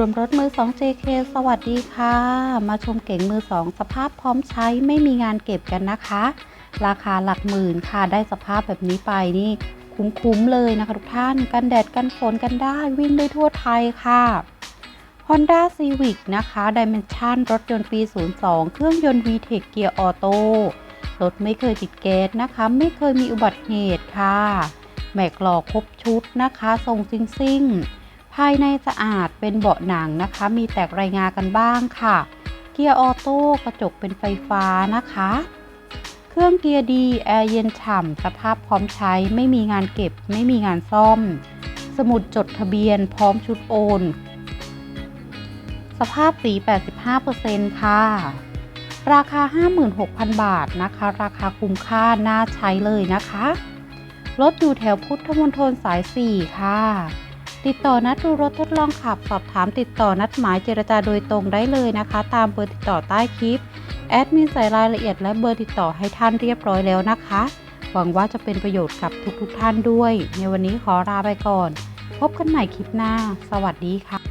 รวมรถมือ 2 JK สวัสดีค่ะ มาชมเก๋งมือ 2 สภาพพร้อมใช้ไม่มีงานเก็บกันนะคะ ราคาหลักหมื่นค่ะ ได้สภาพแบบนี้ไปนี่ คุ้มๆเลยนะคะทุกท่าน กันแดดกันฝนกันได้ วิ่งได้ทั่วไทยค่ะ Honda Civic นะคะ Dimension รถยนต์ปี 02 เครื่องยนต์ VTEC เกียร์ออโต้รถไม่เคยติดเกตนะคะ ไม่เคยมีอุบัติเหตุค่ะ แม็กหล่อครบชุดนะคะทรงซิ่งซิ่งๆ ภายในสะอาดเป็นเบาะหนังนะคะ มีแตกรายงากันบ้างค่ะ เกียร์ออโต้กระจกเป็นไฟฟ้านะคะ เครื่องเกียร์ดีแอร์เย็นฉ่ำสภาพพร้อมใช้ไม่มีงานเก็บ ไม่มีงานซ่อม สมุดจดทะเบียนพร้อมชุดโอน สภาพสี 85%ค่ะ ราคา 56,000 บาทนะคะ ราคาคุ้มค่าน่าใช้เลยนะคะรถอยู่แถวพุทธมณฑลสาย 4 ค่ะ ติดต่อนัดดูรถทดลองขับ สอบถามติดต่อนัดหมายเจรจาโดยตรงได้เลยนะคะ ตามเบอร์ติดต่อใต้คลิป แอดมินใส่รายละเอียดและเบอร์ติดต่อให้ท่านเรียบร้อยแล้วนะคะ หวังว่าจะเป็นประโยชน์กับทุกๆทท่านด้วย ในวันนี้ขอลาไปก่อน พบกันใหม่คลิปหน้า สวัสดีค่ะ